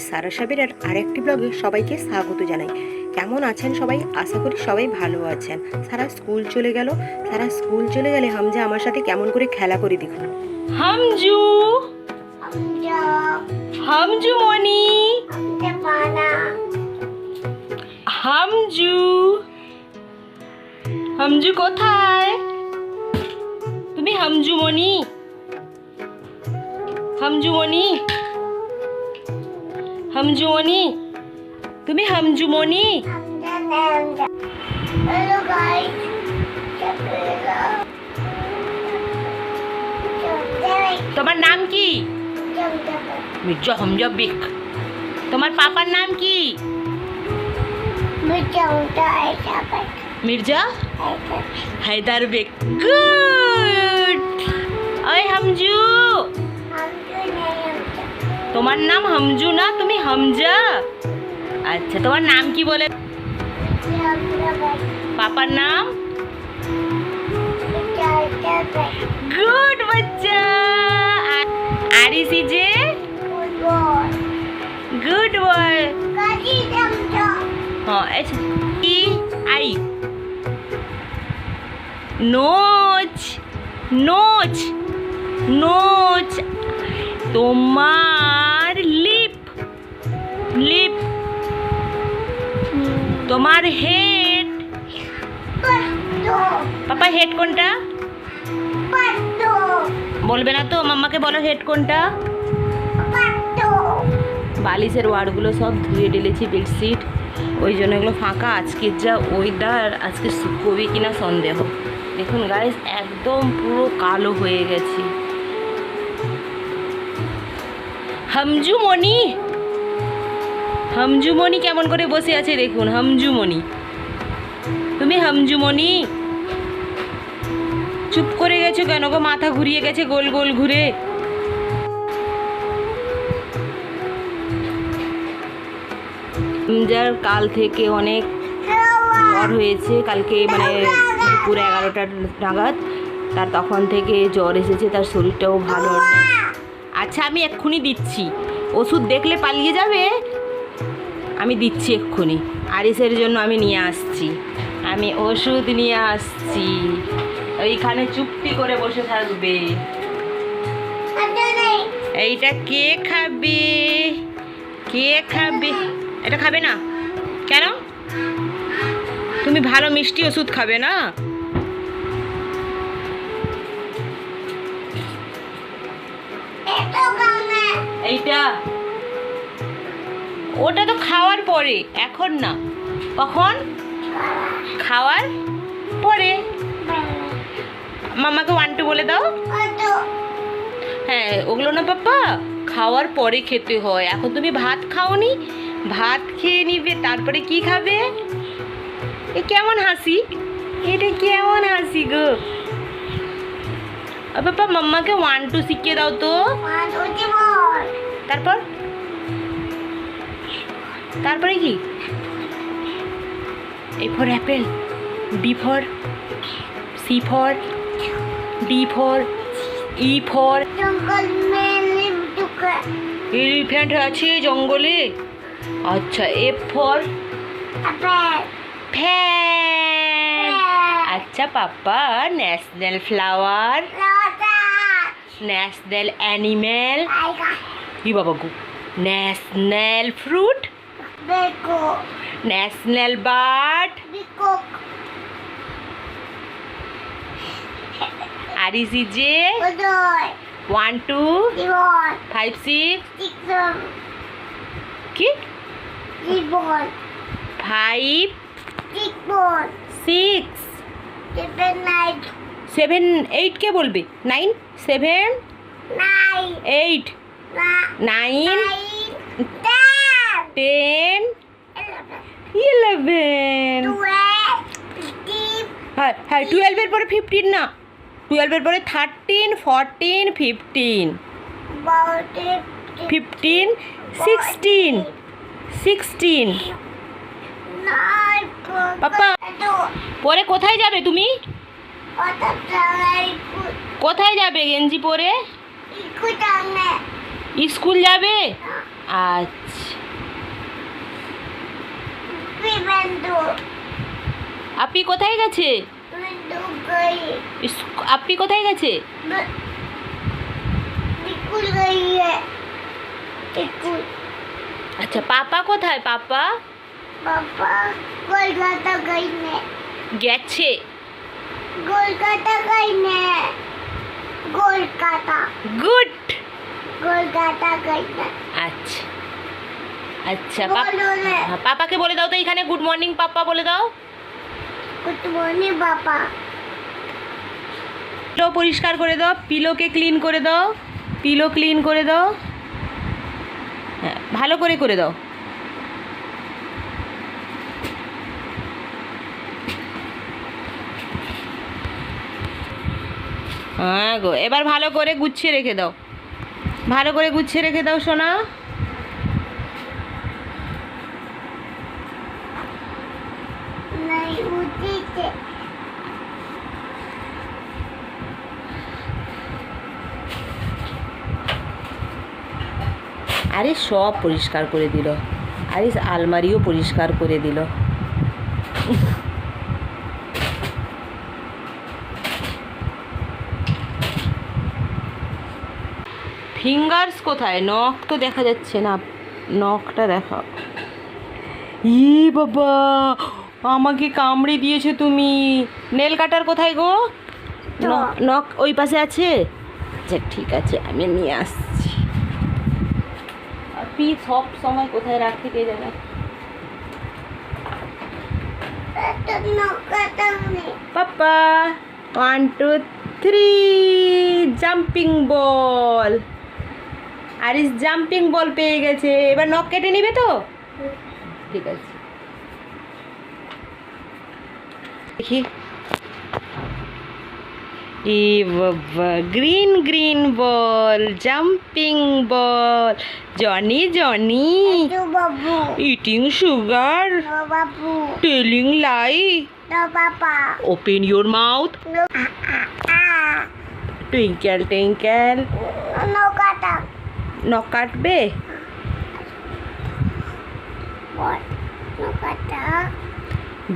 সারা সাবির আর আরেকটি ব্লগে সবাইকে স্বাগত জানাই। কেমন আছেন সবাই? আশা করি সবাই ভালো আছেন। সারা স্কুল চলে গেল। সারা স্কুল চলে গেলে হামজা আমার সাথে কেমন করে খেলা করে দেখুন। হামজু? হামজু। মনি হামজু হামজু? কোথায়? তুমি হামজু মনি হামজু মনি হামজু মনি তুমি হামজু মনি Hello guys. তোমার নাম কি মির্জা হামজা বেক তোমার পাপার নাম কি মির্জা হায়দার বেক গুড তোমার নাম হামজু না, তুমি হামজা? আচ্ছা তোমার নাম কি বলে? পাপার নাম? গুড বাচ্চা। আর ইস যে? Good boy. হ্যাঁ আচ্ছা। ই আই। নোচ। নোচ। নোচ। তোমার লিপ লিপ, তোমার হেড। পাপা, হেড কোনটা? বলবে না তো, মাম্মাকে বলো হেড কোনটা? বালিশের ওয়ার্ডগুলো সব ধুয়ে ঢেলেছি বেডশিট। ওই জন্য এগুলো ফাঁকা। আজকের যা ওয়েদার আজকে শুকোবে কিনা সন্দেহ। দেখুন গাইস একদম পুরো কালো হয়ে গেছে। হামজুমণি? হামজুমণি কেমন করে বসে আছে দেখুন, হামজুমণি। তুমি হামজুমণি? চুপ করে গেছো কেন গো? মাথা ঘুরিয়ে গেছে গোল গোল ঘুরে। যার কাল থেকে অনেক জ্বর হয়েছে, কালকে মানে পুরো এগারোটা নাগাদ, তার তখন থেকে জ্বর এসেছে, তার শরীরটাও ভালো আচ্ছা আমি এক্ষুনি দিচ্ছি। ওষুধ দেখলে পালিয়ে যাবে? আমি দিচ্ছি এক্ষুনি। আরিসের জন্য আমি নিয়ে আসছি। আমি ওষুধ নিয়ে আসছি। ওইখানে চুপটি করে বসে থাকবে। এইটা কে খাবে? কে খাবে? এটা খাবে না? কেন? তুমি ভালো মিষ্টি ওষুধ খাবে না? এইটা। ওটা তো খাওয়ার পরে, এখন না। কখন? খাওয়ার পরে। মামাকে ওয়ান টু বলে দাও। হ্যাঁ ওগুলো না পাপ্পা? খাওয়ার পরে খেতে হয়। এখন তুমি ভাত খাওনি, ভাত খেয়ে নিবে, তারপরে কি খাবে? এ কেমন হাসি? এটা কেমন হাসি গো। আর পাপা মাম্মাকে ওয়ান টু শিখিয়ে দাও তো। তারপর? তারপরে কি? A for apple B for C for D for E for elephant আছে জঙ্গলে? আচ্ছা এফ ফর আচ্ছা পাপা ন্যাশনাল ফ্লাওয়ার ন্যাশনাল অ্যানিম্যাল কি বাবা গো? ন্যাশনাল ফ্রুট ন্যাশনাল বার্ড আর ইস ইজে ওয়ান টু ফাইভ সিক্স কি ফাইভ সিক্স সেভেন এইট কে বলবে? Nine seven eight nine ten eleven হ্যাঁ হ্যাঁ টুয়েলভের পরে ফিফটিন না। টুয়েলভের পরে thirteen fourteen fifteen fifteen sixteen sixteen পাপা পরে কোথায় যাবে তুমি? কোথায় যাবে গেঞ্জি পরে? স্কুল যাবে? আচ্ছা। আপনি কোথায় গেছে? আপনি কোথায় গেছে? আচ্ছা পাপা কোথায় পাপা? কলকাতা গেছে। কলকাতা কলকাতা। গুড আচ্ছা। আচ্ছা পাপ-। হ্যাঁ, পাপাকে বলে দাও তো এখানে। গুড মর্নিং পাপা বলে দাও। গুড মর্নিং বাবা পিলো পরিষ্কার করে দাও পিলোকে ক্লিন করে দাও পিলো ক্লিন করে দাও। হ্যাঁ ভালো করে করে দাও। হ্যাঁ গো এবার ভালো করে গুছিয়ে রেখে দাও। ভালো করে গুছিয়ে রেখে দাও সোনা। আরে সব পরিষ্কার করে দিল। আরে আলমারিও পরিষ্কার করে দিল। ফিঙ্গার্স কোথায়? নখ তো দেখা যাচ্ছে না। নখটা দেখা। ই বাবা আমাকে কামড়ে দিয়েছ তুমি। নেল কাটার কোথায় গো? নখ ওই পাশে আছে? আচ্ছা ঠিক আছে আমি নিয়ে আসছি। আপনি সব সময় কোথায় রাখতে কে যাবে পাপা one two three jumping ball Aris jumping ball পেয়ে গেছে। এবার নখ কেটে নিবে তো? ঠিক আছে। দেখি। এ বাবা green green ball jumping ball Johnny Johnny eating sugar telling lie open your mouth twinkle twinkle নখ কাটবে?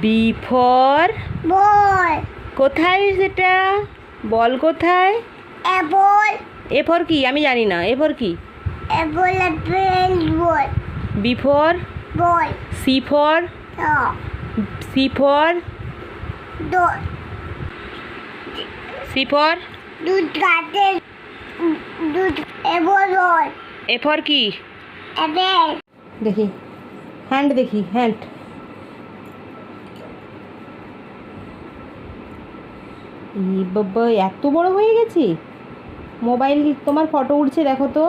B for ball. কোথায় সেটা? বল কোথায়? এ বল। এ ফর কি? আমি জানি না। এ ফর কি? A ball bell. B for ball. C for C for C for দুধ কাটে। দুধ এ ফর কি? এ দেখি। হ্যান্ড দেখি হ্যান্ড ই বাবা এত বড় হয়ে গেছে? মোবাইল তোমার ফটো উঠছে দেখো তো।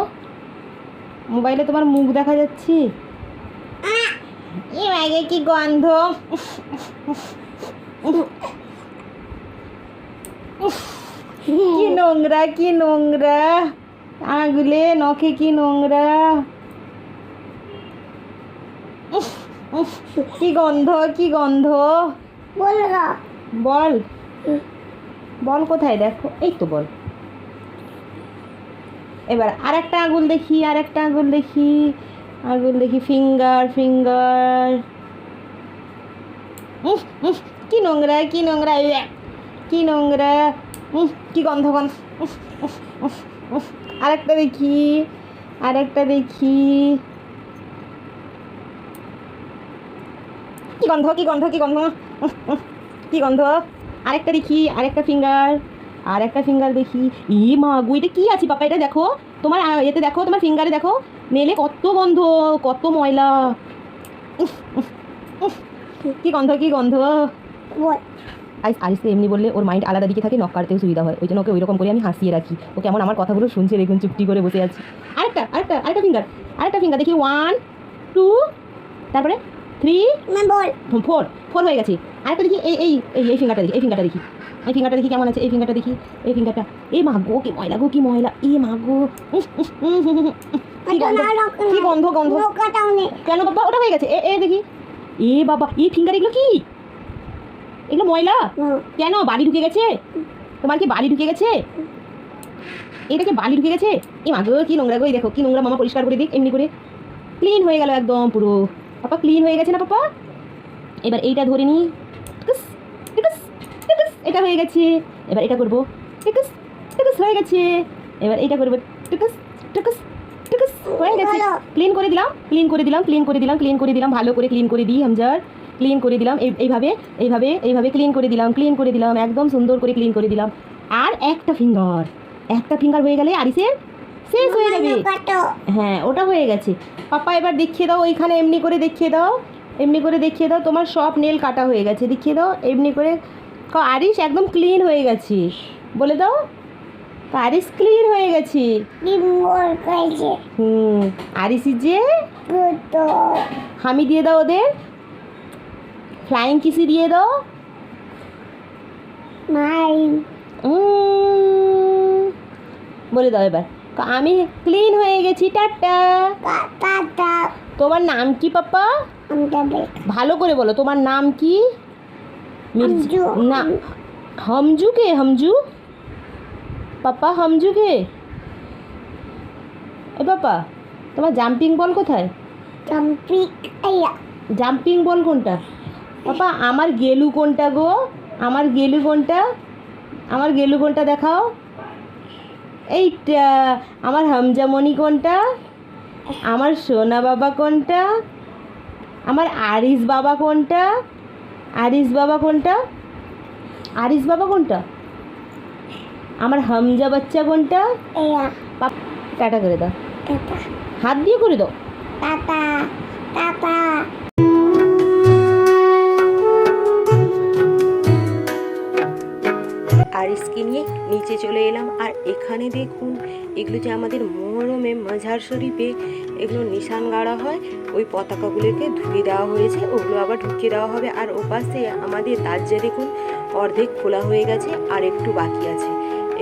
মোবাইলে তোমার মুখ দেখা যাচ্ছে। এ আগে কি গন্ধ? কি নোংরা কি নোংরা? আগুলে নখে কি নোংরা? কি গন্ধ কি গন্ধ? বল বল। বল কোথায় দেখো? এই তো বল। এবার আর একটা আঙুল দেখি আর একটা আঙুল দেখি। আঙুল দেখি ফিঙ্গার ফিঙ্গার কি নোংরা কি নোংরা কি নোংরা? কি গন্ধ গন্ধ। আরেকটা দেখি আরেকটা দেখি। কি গন্ধ কি গন্ধ কি গন্ধ? কি গন্ধ? আরেকটা দেখি, আরেকটা ফিঙ্গার আর একটা ফিঙ্গার দেখি। ই মা গো, এটা কি আছে পাপা? এটা দেখো। তোমার এতে দেখো, তোমার ফিঙ্গারে দেখো। নেলে কত গন্ধ, কত ময়লা। কি গন্ধ কি গন্ধ? আইস আরিসকে এমনি বললে ওর মাইন্ড আলাদা দিকে থাকে নক কাটতেও সুবিধা হয়। ওই জন্য ওকে ওই রকম করে আমি হাসিয়ে রাখি। ও কেমন আমার কথাগুলো শুনছে দেখুন চুপটি করে বসে আছে। আরেকটা আরেকটা আরেকটা ফিঙ্গার আরেকটা ফিঙ্গার দেখি ওয়ান টু তারপরে থ্রি ফোর ফোর হয়ে গেছে। আরেকটা দেখি এই এই এই এই ফিঙ্গারটা দেখি এই ফিঙ্গারটা দেখি। এই ফিঙ্গারটা দেখি কেমন আছে? এই ফিঙ্গারটা দেখি এই ফিঙ্গারটা এই মা গো কি ময়লা গো কি ময়লা। এ মা গো। কি গন্ধ? গন্ধ কেন বাবা ওটা হয়ে গেছে। এ এ দেখি। এ বাবা এই ফিঙ্গার এগুলো কি? এগুলো ময়লা? কেন? বালি ঢুকে গেছে? তোমার কি বালি ঢুকে গেছে? এটা কি বালি ঢুকে গেছে? এই মা গো কি নোংরা গো এই দেখো কি নোংরা মামা পরিষ্কার করে দিক এমনি করে। ক্লিন হয়ে গেল একদম পুরো। পাপা ক্লিন হয়ে গেছে না পাপা? এবার এইটা ধরে নিই এটা হয়ে গেছে। এবার এটা করব। টুকুস, টুকুস হয়ে গেছে। এবার এইটা করব। টুকুস টুকুস টুকুস হয়ে গেছে। ক্লিন করে দিলাম ক্লিন করে দিলাম ক্লিন করে দিলাম ক্লিন করে দিলাম ভালো করে ক্লিন করে দিই হামজার। ক্লিন করে দিলাম। এই- এইভাবে এইভাবে এইভাবে ক্লিন করে দিলাম ক্লিন করে দিলাম একদম সুন্দর করে ক্লিন করে দিলাম। আর একটা ফিঙ্গার একটা ফিঙ্গার হয়ে গেলে আরিসের শেষ হয়ে যাবে। হ্যাঁ ওটা হয়ে গেছে। পাপা এবার দেখিয়ে দাও ওইখানে এমনি করে দেখিয়ে দাও এমনি করে দেখিয়ে দাও তোমার সব নেল কাটা হয়ে গেছে। দেখিয়ে দাও এমনি করে। আরিস একদম ক্লিন হয়ে গেছে। বলে দাও আরিস ক্লিন হয়ে গেছে। হুম আরিসি যে হামি দিয়ে দাও ওদের। ফ্লাইং কিসি দিয়ে দাও। বলে দাও এবার। আমি ক্লিন হয়ে গেছি টাটা। তোমার নাম কি পাপা? ভালো করে বলো তোমার নাম কি। না হামজু কে হামজু? পাপা হামজু কে? এ পাপা তোমার জাম্পিং বল কোথায়? জম্পি জাম্পিং বল কোনটা? পাপা আমার গেলু কোনটা গো? আমার গেলু কোনটা? আমার গেলু কোনটা দেখাও? এইটা আমার হামজামণি কোনটা? আমার সোনা বাবা কোনটা? আমার আরিস বাবা কোনটা? আরিস বাবা কোনটা? আরিস বাবা কোনটা? আমার হামজা বাচ্চা কোনটা? টাটা করে দাও। হাত দিয়ে করে দাও। Tata tata. আরিসকে নিয়ে নিচে চলে এলাম। আর এখানে দেখুন, এগুলো যে আমাদের মোহরমে মাঝার শরীফে, এগুলো নিশান গাড়া হয়, ওই পতাকাগুলোকে ধুয়ে দেওয়া হয়েছে, ওগুলো আবার ঢুকিয়ে দেওয়া হবে। আর ওপাশে আমাদের দাজ্জা দেখুন, অর্ধেক খোলা হয়ে গেছে, আর একটু বাকি আছে।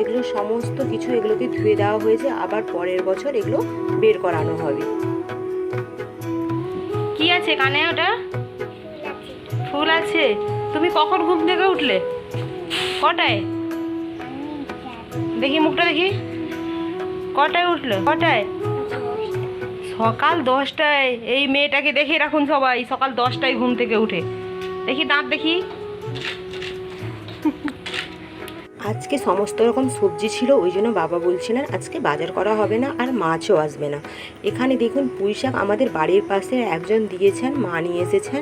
এগুলো সমস্ত কিছু এগুলোকে ধুয়ে দেওয়া হয়েছে, আবার পরের বছর এগুলো বের করানো হবে। কি আছে কানে ওটা? ফুল আছে। তুমি কখন ঘুম থেকে উঠলে? কটায়? দেখি মুখটা দেখি। কটায় উঠল? কটায়? সকাল দশটায়। এই মেয়েটাকে দেখে রাখুন সবাই, সকাল দশটায় ঘুম থেকে উঠে। দেখি দাঁত দেখি। আজকে সমস্ত রকম সবজি ছিল, ওই জন্য বাবা বলছিলেন আজকে বাজার করা হবে না আর মাছও আসবে না। এখানে দেখুন পুঁই শাক আমাদের বাড়ির পাশে একজন দিয়েছেন, মা নিয়ে এসেছেন।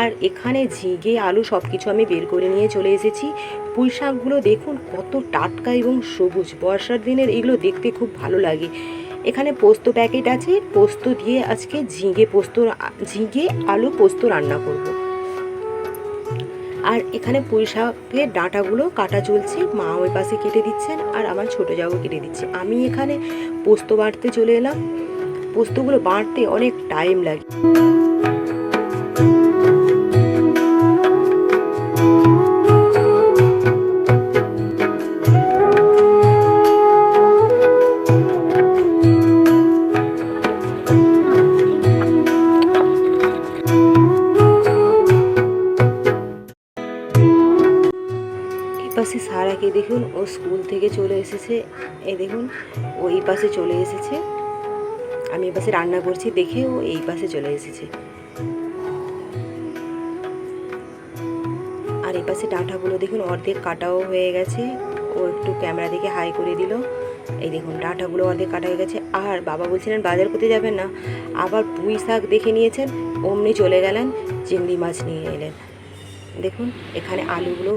আর এখানে ঝিঙে, আলু সব কিছু আমি বের করে নিয়ে চলে এসেছি। পুঁই শাকগুলো দেখুন কত টাটকা এবং সবুজ। বর্ষার দিনের এগুলো দেখতে খুব ভালো লাগে। এখানে পোস্ত প্যাকেট আছে, পোস্ত দিয়ে আজকে ঝিঙে পোস্ত, ঝিঙে, আলু পোস্ত রান্না করব। আর এখানে পুঁই শাকের ডাঁটাগুলো কাটা চলছে। মা ওই পাশে কেটে দিচ্ছেন আর আমার ছোটো যাও কেটে দিচ্ছে। আমি এখানে পোস্ত বাড়তে চলে এলাম। পোস্তগুলো বাড়তে অনেক টাইম লাগে। দেখুন, ও স্কুল থেকে চলে এসেছে। এই দেখুন, ও এই পাশে চলে এসেছে। আমি এই পাশে রান্না করছি, দেখে ও এই পাশে চলে এসেছে। আর এই পাশে ডাঁটাগুলো দেখুন, অর্ধেক কাটাও হয়ে গেছে। ও একটু ক্যামেরা দিকে হাই করে দিল। এই দেখুন, ডাঁটাগুলো অর্ধেক কাটা হয়ে গেছে। আর বাবা বলছিলেন, বাজার করতে যাবেন না। আবার পুঁই শাক দেখে নিয়েছেন, অমনি চলে গেলেন, চিংড়ি মাছ নিয়ে এলেন। দেখুন, এখানে আলুগুলো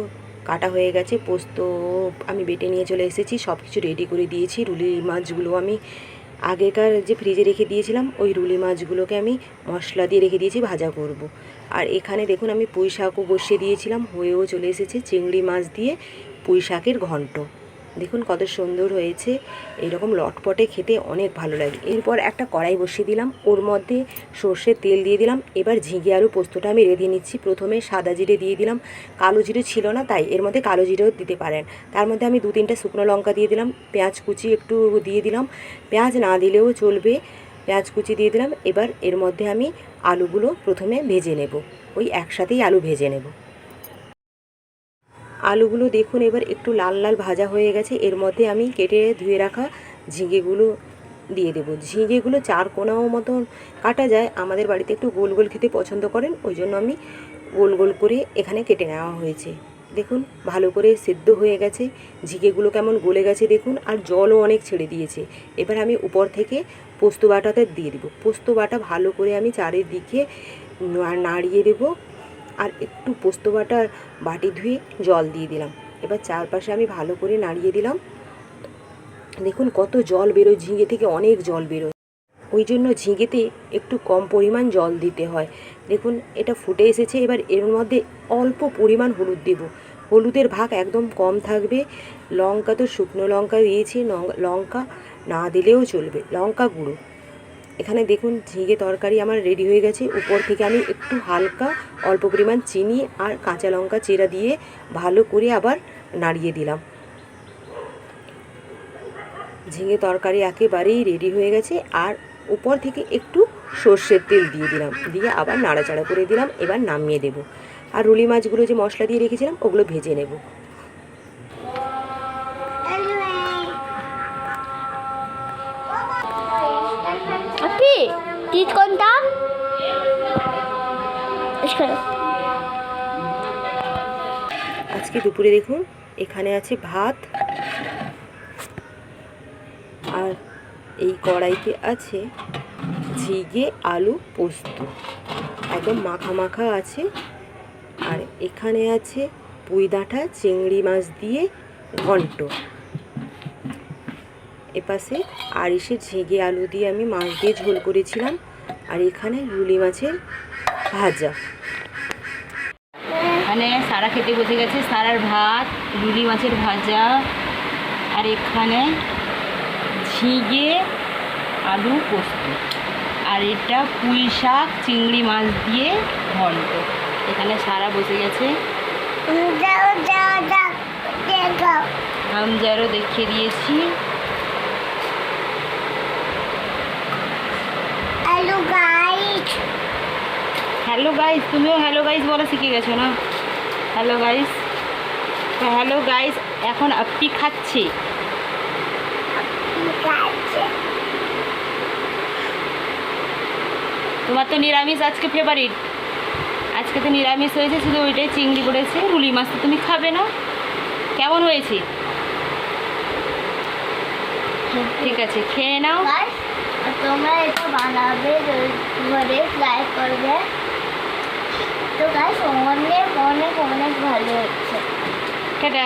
কাটা হয়ে গেছে, পোস্ত আমি বেটে নিয়ে চলে এসেছি সব কিছু রেডি করে দিয়েছি রুলি মাছগুলো আমি আগেকার যে ফ্রিজে রেখে দিয়েছিলাম, ওই রুলি মাছগুলোকে আমি মশলা দিয়ে রেখে দিয়েছি, ভাজা করব। আর এখানে দেখুন আমি পুঁই শাকও বসিয়ে দিয়েছিলাম, হয়েও চলে এসেছে চিংড়ি মাছ দিয়ে পুঁই শাকের ঘন্ট দেখুন কত সুন্দর হয়েছে। এরকম লটপটে খেতে অনেক ভালো লাগে। এরপর একটা কড়াই বসিয়ে দিলাম। ওর মধ্যে সর্ষের তেল দিয়ে দিলাম। এবার ঝিঙে আলু পোস্তটা আমি রেঁধে নিচ্ছি। প্রথমে সাদা জিরে দিয়ে দিলাম। কালো জিরে ছিল না, তাই এর মধ্যে কালো জিরেও দিতে পারেন। তার মধ্যে আমি দু তিনটা শুকনো লঙ্কা দিয়ে দিলাম। পেঁয়াজ কুচি একটু দিয়ে দিলাম। পেঁয়াজ না দিলেও চলবে। পেঁয়াজ কুচি দিয়ে দিলাম। এবার এর মধ্যে আমি আলুগুলো প্রথমে ভেজে নেব। ওই একসাথেই আলু ভেজে নেব। আলুগুলো দেখুন, এবার একটু লাল লাল ভাজা হয়ে গেছে। এর মধ্যে আমি কেটে ধুয়ে রাখা ঝিঙেগুলো দিয়ে দেবো। ঝিঙেগুলো চার কোনাও মতন কাটা যায়। আমাদের বাড়িতে একটু গোল গোল খেতে পছন্দ করেন, ওই জন্য আমি গোল গোল করে এখানে কেটে নেওয়া হয়েছে। দেখুন, ভালো করে সেদ্ধ হয়ে গেছে। ঝিঙেগুলো কেমন গলে গেছে দেখুন, আর জলও অনেক ছেড়ে দিয়েছে। এবার আমি উপর থেকে পোস্ত বাটাতে দিয়ে দেবো। পোস্ত বাটা ভালো করে আমি চারিদিকে নাড়িয়ে দেবো। আর একটু পোস্ত বাটার বাটি ধুয়ে জল দিয়ে দিলাম। এবার চারপাশে আমি ভালো করে নাড়িয়ে দিলাম। দেখুন কত জল বেরোয়, ঝিঙে থেকে অনেক জল বেরোয়। ওই জন্য ঝিঙেতে একটু কম পরিমাণ জল দিতে হয়। দেখুন এটা ফুটে এসেছে, এবার এর মধ্যে অল্প পরিমাণ হলুদ দেব। হলুদের ভাগ একদম কম থাকবে। লঙ্কা তো শুকনো লঙ্কা দিয়েছি লঙ্কা না দিলেও চলবে, লঙ্কা গুঁড়ো। এখানে দেখুন ঝিঙে তরকারি আমার রেডি হয়ে গেছে। উপর থেকে আমি একটু হালকা অল্প পরিমাণ চিনি আর কাঁচা লঙ্কা চেরা দিয়ে ভালো করে আবার নাড়িয়ে দিলাম। ঝিঙে তরকারি একেবারেই রেডি হয়ে গেছে আর উপর থেকে একটু সর্ষের তেল দিয়ে দিলাম, দিয়ে আবার নাড়াচাড়া করে দিলাম, এবার নামিয়ে দেব। আর রুলি মাছগুলো যে মশলা দিয়ে রেখেছিলাম, ওগুলো ভেজে নেব। তিত কোনটা? আজকে দুপুরে দেখুন, এখানে আছে ভাত আর এই কড়াইতে আছে ঝিঙে, আলু, পোস্ত। একদম মাখা মাখা আছে। আর এখানে আছে পুঁই ডাঁটা, চিংড়ি মাছ দিয়ে ঘন্ট। এপাশে আরিসে ঝিঙে আলু দিয়ে আমি মাছ দিয়ে ঝোল করেছিলাম। আর এখানে রুলি মাছের ভাজা। এখানে সারা খেতে বসে গেছে সারার ভাত রুলি মাছের ভাজা। আর এখানে ঝিঙে আলু পোস্ত। আর এটা পুঁই শাক চিংড়ি মাছ দিয়ে ঘন্ট। এখানে সারা বসে গেছে। হামজারও দেখিয়ে দিয়েছি হ্যালো গাইস হ্যালো গাইস তুমিও হ্যালো গাইস বলা শিখে গেছো না? হ্যালো গাইস তো হ্যালো গাইস এখন আপনি খাচ্ছে। তোমার তো নিরামিষ আজকে ফেভারিট আজকে তো নিরামিষ হয়েছে শুধু ওইটাই চিংড়ি করেছে রুলি মাছ তো তুমি খাবে না। কেমন হয়েছে? ঠিক আছে খেয়ে নাও। গাইস তোমরা এটা বানাবে ঘরে ট্রাই করবে। তো গাইস অনেক অনেক অনেক ভালো হচ্ছে। কেটা